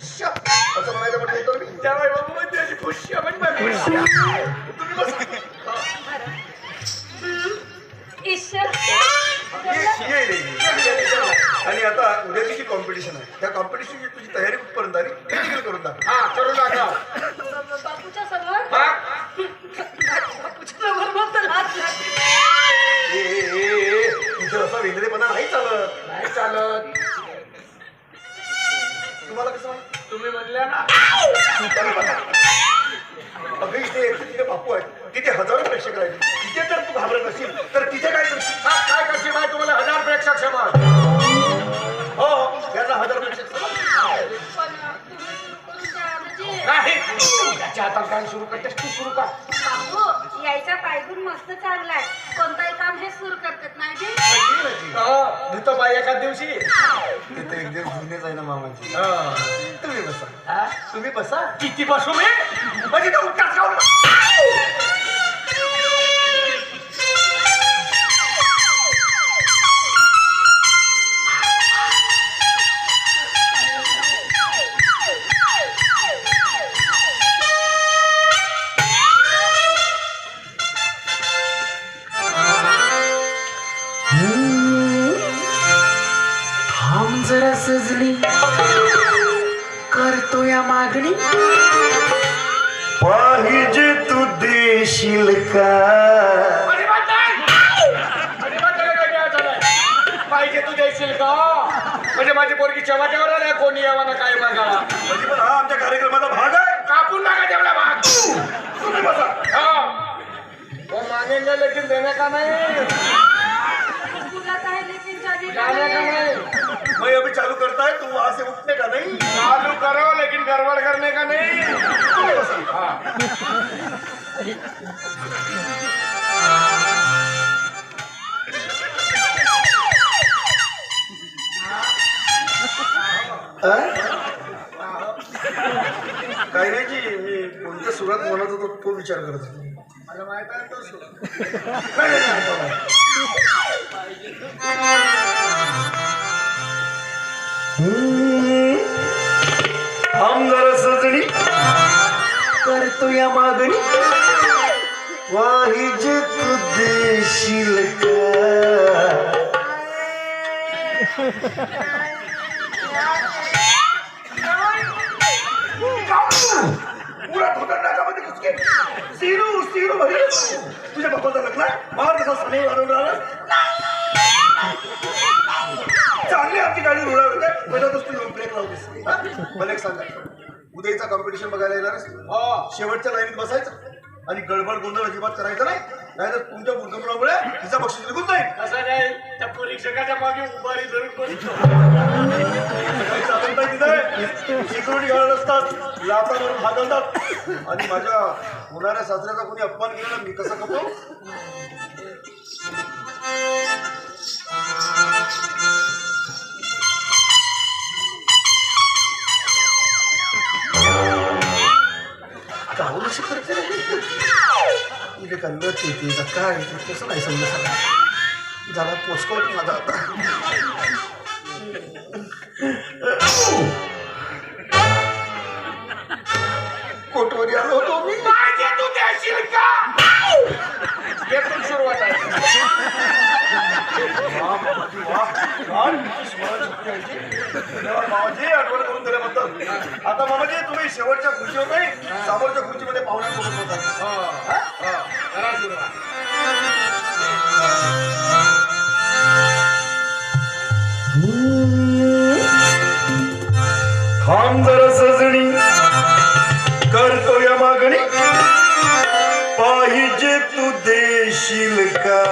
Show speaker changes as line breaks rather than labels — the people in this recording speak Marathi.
असं म्हणायचं म्हटलं होतं मी.
त्यावेळी बाबू म्हणते अशी म्हणजे.
तुम्ही बसा. आणि आता उद्या दिवशी कॉम्पिटिशन आहे. त्या कॉम्पिटिशनची तुझी तयारी कुठपर्यंत आली? करून दाखव.
हा करू नका तुम्ही ना
अगदी इथे तिथे बापू आहेत तिथे हजारो प्रेक्षक राहिले. तिथे जर तू घाबरत असेल तर तिथे काय करशील?
काय करशील बाई तुम्हाला? हजार प्रेक्षक
समाज
नाही. त्याच्या हातात काय सुरू करतेस तू सुरू कर.
बापू यायचा पायगुण मस्त चांगलाय कोणताही काम हे सुरू करतात नाही.
हो, धुतो बाई एका दिवशी
तिथे एक दिवस आहे ना मामाची.
हा.
तुम्ही बसा.
हा?
तुम्ही बसा.
किती बसू मी? म्हणजे तो उठताच खाऊ
थांब जरा सजली. करतो या मागणी.
पाहिजे तू देशील का?
पाहिजे तू देशील का? म्हणजे माझी पोरगी आल्या कोणी यावा ना काय मागा?
म्हणजे पण हा आमच्या कार्यक्रमाचा भाग आहे.
कापून टाका तेवढा भाग.
तुम्ही बसा.
हाँ. वो मांगेंगे लेकिन देने का नहीं?
भाई अभी चालू करता है तू वहां से उठने का नहीं।
चालू करो लेकिन गड़बड़ करने का नहीं। हाँ।
काही नाही जी मी कोणत्या सुरात म्हणत होतो तो विचार करत होतो.
मला माहीत आहे तो.
थांब जरा सजणी करतो या मागणी पाहिजे तू देशील का सिरू सिरू भरी तुझ्या बापाचं लग्न मार कसा सनी वाढवून राहिला? चांगली आमची गाडी रुळावत आहे पहिला तू येऊन ब्रेक हा? मला एक सांगा. उद्याचा कॉम्पिटिशन बघायला येणार?
हो.
शेवटच्या लाईनीत बसायचं? आणि गडबड गोंधळ अजिबात करायचं नाही. नाहीतर तुमच्या मूर्खपणामुळे तिचा बक्षीस निघून जाईल.
कसं नाही. त्या परीक्षकाच्या मागे उभारी धरून बसतो.
काही साधन नाही तिथे. सिक्युरिटी गार्ड असतात आणि माझ्या होणाऱ्या सासऱ्याचा कोणी अपमान केला ना मी कसं कपो म्हणजे कल्लं ते ते का काय ते कसं नाही समजा सगळं झाला पोचकवत माझा आता कोटवरी आलो होतो मी.
पाहिजे तू देशील का येथून सुरुवात
आठवण करून दिल्याबद्दल आता मामाजी तुम्ही शेवटच्या खुर्चीवर नाही समोरच्या खुर्चीमध्ये पाहुण्यांसोबत होता
करा सुरुवात
थांब जरा सजणी करतो या मागणी पाहिजे तू देशील का?